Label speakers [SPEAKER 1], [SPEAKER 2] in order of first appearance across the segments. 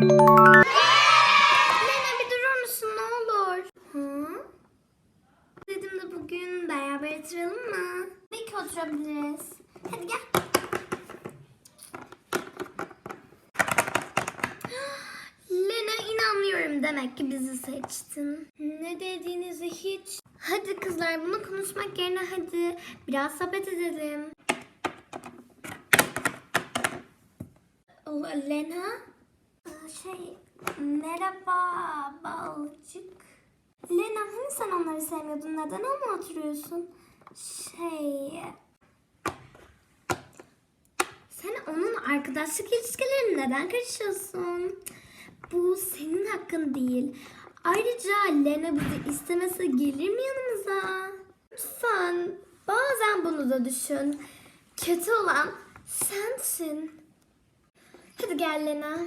[SPEAKER 1] Lena bir durur musun ne olur? Hı? Dedim de bugün beraber oturalım mı? Belki oturabiliriz. Hadi gel. Lena inanmıyorum demek ki bizi seçtin. Ne dediğinizi hiç... Hadi kızlar bunu konuşmak yerine hadi biraz sohbet edelim. Lena? Şey, merhaba balcık. Lena hani sen onları sevmiyordun? Neden onunla oturuyorsun? Şey... Sen onun arkadaşlık ilişkilerine neden karışıyorsun? Bu senin hakkın değil. Ayrıca Lena bizi istemese gelir mi yanımıza? Lütfen bazen bunu da düşün. Kötü olan sensin. Hadi gel Lena.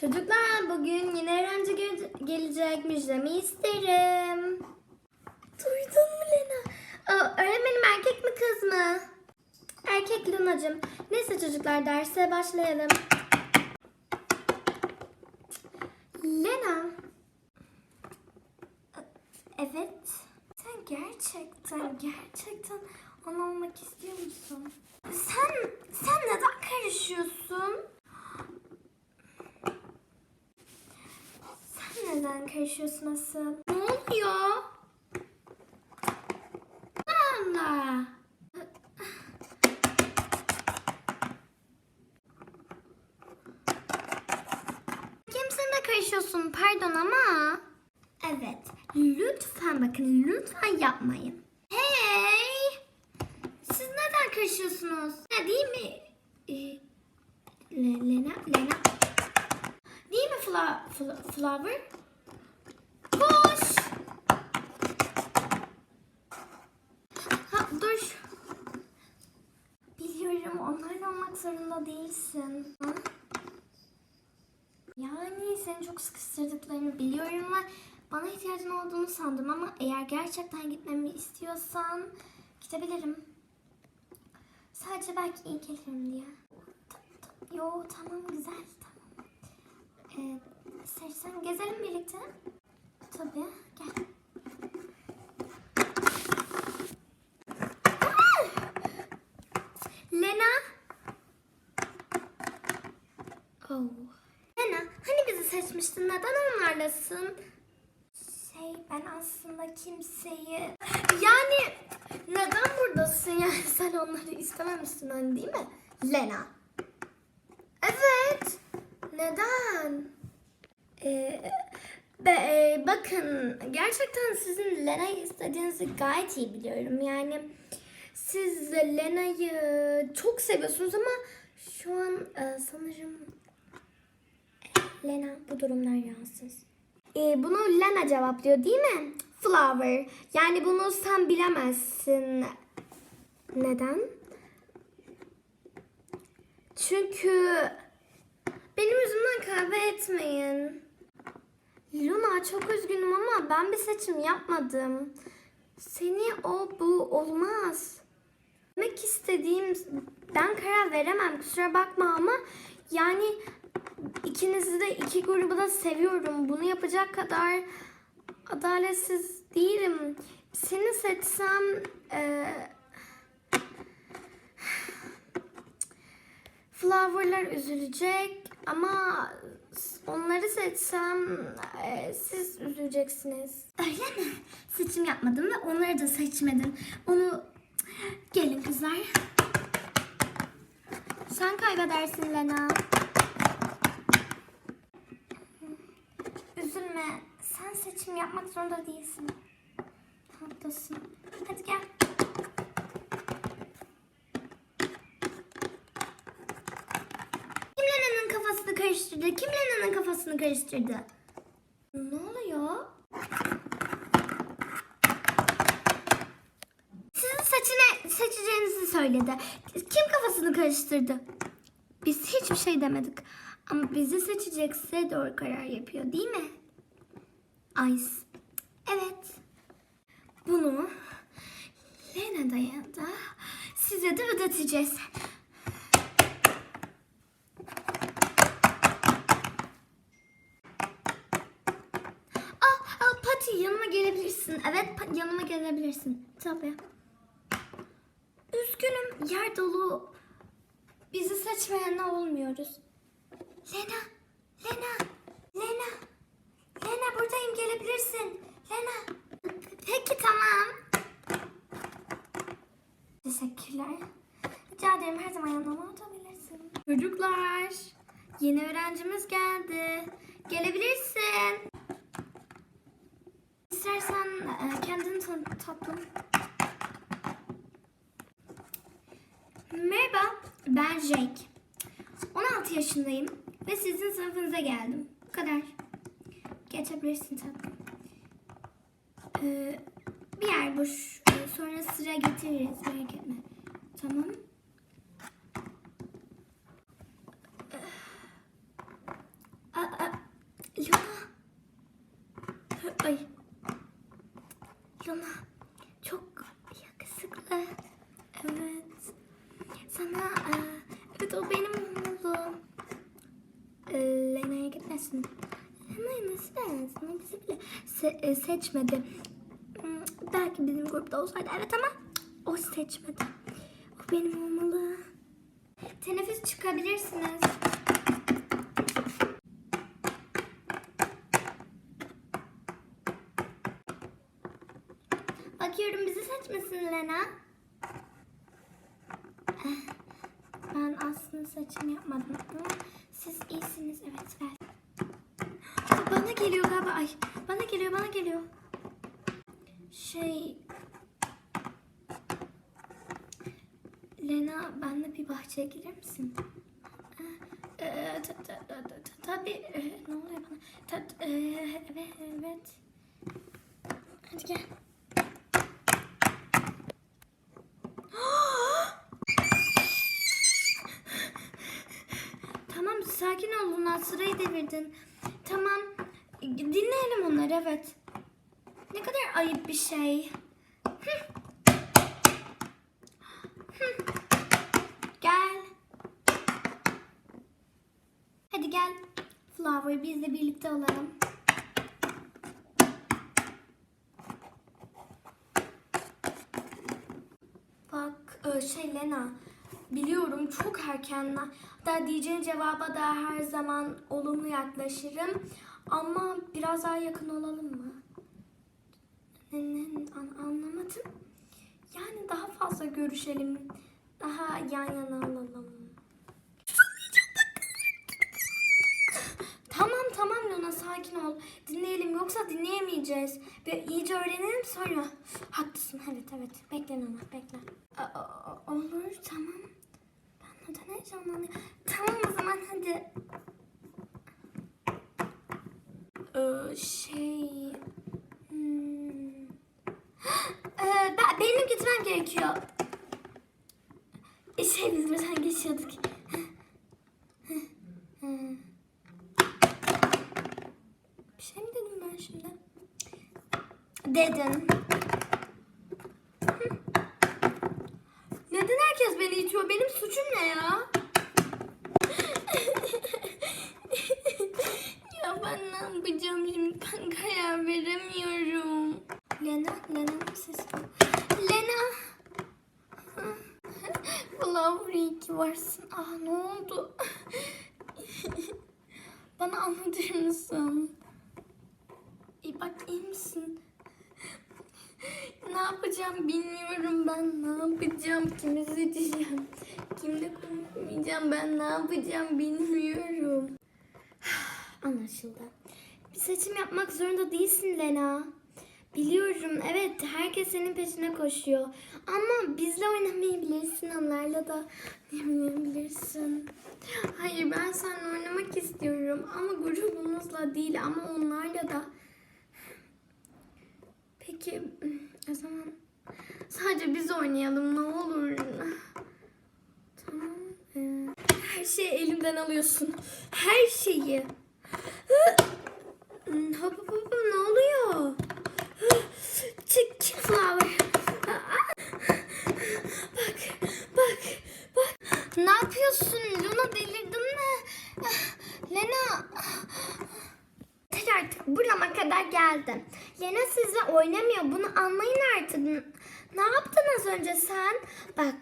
[SPEAKER 1] Çocuklar bugün yine öğrenci gel- gelecek müjdemi isterim. Duydun mu Lena? Aa, öğretmenim erkek mi kız mı? Erkek Lunacığım. Neyse çocuklar derse başlayalım. Lena. Evet. Sen gerçekten gerçekten onu olmak istiyor musun? Sen sen neden karışıyorsun? Sen neden karışıyorsun asıl? Ne oluyor? Allah. Kimsin de karışıyorsun pardon ama. Evet. Lütfen bakın lütfen yapmayın. Hey! Siz neden karışıyorsunuz? Ne değil mi? Ee, Le- Lena, Lena. Değil mi Fla, Fla, Flower? Koş! Ha, dur. Biliyorum onlarla olmak zorunda değilsin. Ha? Yani seni çok sıkıştırdıklarını biliyorum ve bana ihtiyacın olduğunu sandım ama eğer gerçekten gitmemi istiyorsan gidebilirim. Sadece belki iyi gelirim diye. Yo tamam güzel tamam. Ee, istersen gezelim birlikte. Tabii gel. Lena. Oh. Lena, hani seçmiştin? Neden onlarlasın? Şey, ben aslında kimseyi... Yani neden buradasın? Yani sen onları istememişsin hani değil mi? Lena. Evet. Neden? Ee, e, bakın gerçekten sizin Lena'yı istediğinizi gayet iyi biliyorum. Yani siz Lena'yı çok seviyorsunuz ama şu an e, sanırım Lena bu durumdan rahatsız. Ee, bunu Lena cevaplıyor değil mi? Flower. Yani bunu sen bilemezsin. Neden? Çünkü benim yüzümden kahve etmeyin. Luna çok üzgünüm ama ben bir seçim yapmadım. Seni o bu olmaz. Demek istediğim ben karar veremem kusura bakma ama yani ikinizi de iki grubu da seviyorum. Bunu yapacak kadar adaletsiz değilim. Seni seçsem eee Flower'lar üzülecek ama onları seçsem eee, siz üzüleceksiniz. Öyle mi? Seçim yapmadım ve onları da seçmedim. Onu gelin kızlar. Sen kaybedersin Lena. Seçim yapmak zorunda değilsin. Haklısın. Hadi gel. Kim Lena'nın kafasını karıştırdı? Kim Lena'nın kafasını karıştırdı? Ne oluyor? Sizin seçine, seçeceğinizi söyledi. Kim kafasını karıştırdı? Biz hiçbir şey demedik. Ama bizi seçecekse doğru karar yapıyor değil mi? Ice. Evet. Bunu size de ödeteceğiz. Ah, ah Pati yanıma gelebilirsin. Evet yanıma gelebilirsin. Tabii. Üzgünüm yer dolu. Bizi seçmeyenle olmuyoruz. Lena, Lena, Lena. Lena buradayım gelebilirsin. Lena. Peki tamam. Teşekkürler. Rica ederim her zaman yanıma oturabilirsin. Çocuklar, yeni öğrencimiz geldi. Gelebilirsin. İstersen e, kendini tanıt tatlım. Merhaba, ben Jake. 16 yaşındayım ve sizin sınıfınıza geldim. Geçebilirsin tatlım. Ee, bir yer boş. Ee, sonra sıra getiririz merak etme. Tamam. Ee, Aa, aa, Luna. Ay. Luna. Çok yakışıklı. Evet. Sana e, evet o benim oğlum. E, Lena'ya gitmesin. Lena'yı nasıl beğensin? Bizi bile se- e, seçmedi. Hmm, Belki bizim grupta olsaydı evet ama o seçmedi. O benim olmalı. Teneffüs çıkabilirsiniz. Bakıyorum bizi seçmesin Lena. Eh, Ben aslında saçımı yapmadım siz iyisiniz evet ver. Geliyor galiba ay bana geliyor bana geliyor. Şey Lena benle bir bahçeye gelir misin? Ee, ta- Tabii e, ne oluyor bana? E, Evet evet. Hadi gel. Tamam sakin ol Luna sırayı devirdin. Tamam dinleyelim onları evet. Ne kadar ayıp bir şey. Gel. Hadi gel. Flower biz de birlikte olalım. Bak e, şey Lena biliyorum çok erken da diyeceğin cevaba da her zaman olumlu yaklaşırım ama biraz daha yakın olalım mı? Anlamadım. Yani daha fazla görüşelim. Daha yan yana olalım. Tamam tamam Luna sakin ol. Dinleyelim yoksa dinleyemeyeceğiz. Ve iyice öğrenelim sonra. Haklısın evet evet. Bekle Luna bekle. Olur tamam. Ben neden heyecanlanıyorum? Tamam o zaman hadi. Şey... Hmm. Ee, ben, benim gitmem gerekiyor. Ee, Şey biz buradan geçiyorduk. Bir şey mi dedim ben şimdi? Dedin. Hı. Neden herkes beni itiyor? Benim suçum ne ya? ben ne yapacağım şimdi? Ben karar veremiyorum. Lena, Lena'nın sesi. Lena. Flower iyi ki varsın. Ah ne oldu? Bana anlatır mısın? İyi bak iyi misin? Ne yapacağım bilmiyorum ben. Ne yapacağım? Kimi seçeceğim? Kimle konuşmayacağım? Ben ne yapacağım bilmiyorum. Anlaşıldı. Bir seçim yapmak zorunda değilsin Lena. Biliyorum evet herkes senin peşine koşuyor. Ama bizle oynamayabilirsin onlarla da oynayabilirsin. Hayır ben seninle oynamak istiyorum ama grubumuzla değil ama onlarla da. Peki o zaman sadece biz oynayalım ne olur. Tamam. ee, Her şeyi elimden alıyorsun. Her şeyi. Hop hop hop ne oluyor? Çık flower. Bak bak bak. Ne yapıyorsun? Luna delirdin mi? Lena. Yeter artık burama kadar geldim. Lena sizle oynamıyor. Bunu anlayın artık. Ne yaptın az önce sen? Bak.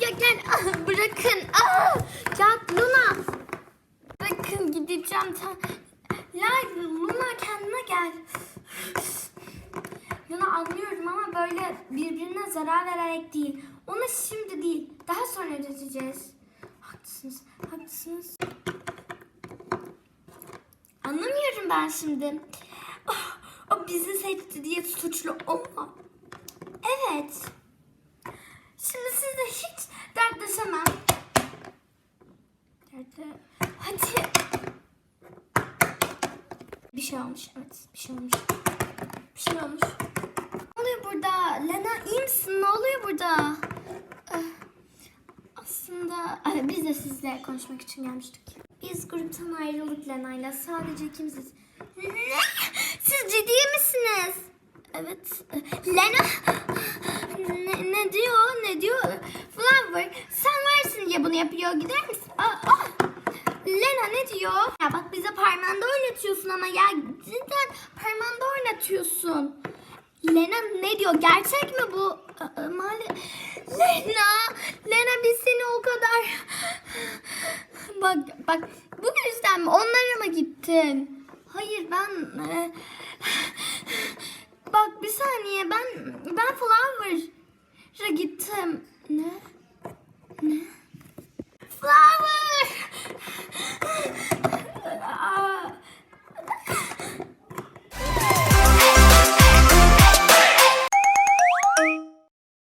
[SPEAKER 1] Ya gel ah, bırakın. Ah! Ya Luna. Bırakın gideceğim. La Luna kendine gel. Luna anlıyorum ama böyle birbirine zarar vererek değil. Ona şimdi değil. Daha sonra ödeteceğiz. Haklısınız. Haklısınız. Anlamıyorum ben şimdi. Ah, o bizi seçti diye suçlu olma. Evet. Şimdi sizle hiç dertleşemem. Dertle... Hadi. Bir şey olmuş. Evet bir şey olmuş. Bir şey olmuş. Ne oluyor burada? Lena iyi misin? Ne oluyor burada? Eh, Aslında eh, biz de sizle konuşmak için gelmiştik. Biz gruptan ayrıldık Lena'yla. Sadece ikimiziz. Ne? Siz ciddi misiniz? Evet. Lena ne, ne diyor? Ne diyor? Flower sen varsın diye bunu yapıyor. Gider misin? Aa, aa. Lena ne diyor? Ya bak bize parmağında oynatıyorsun ama ya cidden parmağında oynatıyorsun. Lena ne diyor? Gerçek mi bu? Aa, Mali... Lena! Lena biz seni o kadar... Bak bak bu yüzden mi? Onlara mı gittin? Hayır ben... e, Bak bir saniye ben ben Flower'a gittim. flower. Ah.